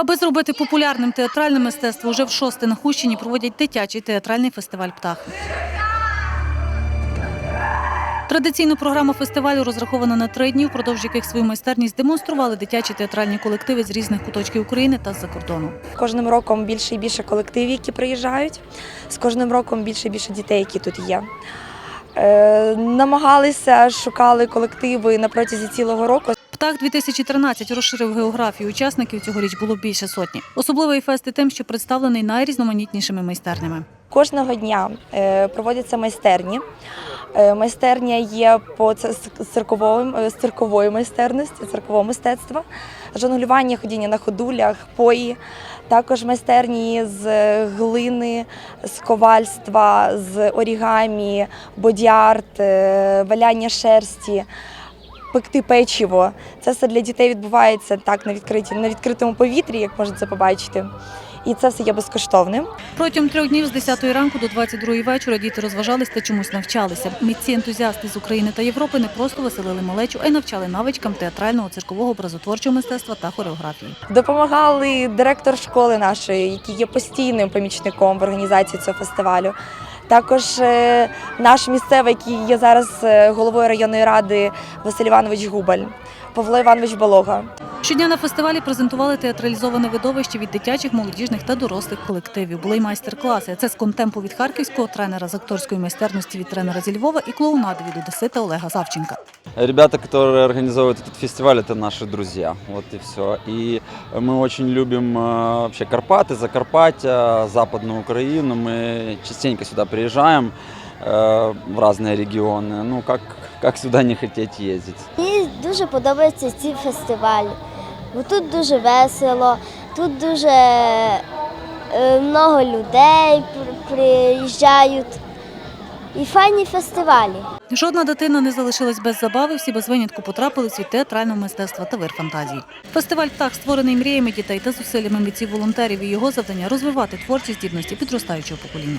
Аби зробити популярним театральне мистецтво, уже в шосте на Хущині проводять дитячий театральний фестиваль птах. Традиційну програму фестивалю розраховано на три дні, впродовж яких свою майстерність демонстрували дитячі театральні колективи з різних куточків України та з-за кордону. Кожним роком більше і більше колективів, які приїжджають. З кожним роком більше і більше дітей, які тут є. Е, намагалися, шукали колективи на протязі цілого року. Птах 2013 розширив географію учасників. Цьогоріч було більше сотні. Особливий фест і тим, що представлений найрізноманітнішими майстернями. Кожного дня е, проводяться майстерні. Е, Майстерня є по е, циркової майстерності, циркового мистецтва, жонглювання, ходіння на ходулях, пої, також майстерні з глини, з ковальства, з орігамі, боді-арт, валяння шерсті. Пекти печиво. Це все для дітей відбувається так на відкритій, на відкритому повітрі, як можете це побачити. І це все є безкоштовним. Протягом трьох днів з 10 ранку до 22 вечора діти розважались та чомусь навчалися. Митці ентузіасти з України та Європи не просто веселили малечу, а й навчали навичкам театрального, циркового, образотворчого мистецтва та хореографії. Допомагали директор школи нашої, який є постійним помічником в організації цього фестивалю. Також е, наш місцевий, який є зараз е, головою районної ради Василь Іванович Губаль, Павло Іванович Балога. Щодня на фестивалі презентували театралізоване видовище від дитячих, молодіжних та дорослих колективів. Були й майстер-класи. Це з контемпу від харківського тренера з акторської майстерності від тренера зі Львова і клоунади від Одесита Олега Савченка. Ребята, которые организовывают этот фестиваль, это наши друзья. Вот и все. И мы очень любим э, вообще Карпаты, Закарпаття, Западную Украину. Мы частенько сюда приезжаем э, в разные регионы. Ну, как, как сюда не хотеть ездить? Мені дуже подобаються ці фестивалі, бо тут дуже весело, тут дуже е, много людей приїжджають. І файні фестивалі. Жодна дитина не залишилась без забави, всі без винятку потрапили в світ театрального мистецтва та вир фантазії. Фестиваль птах створений мріями дітей та зусиллями митців волонтерів і його завдання розвивати творчі здібності підростаючого покоління.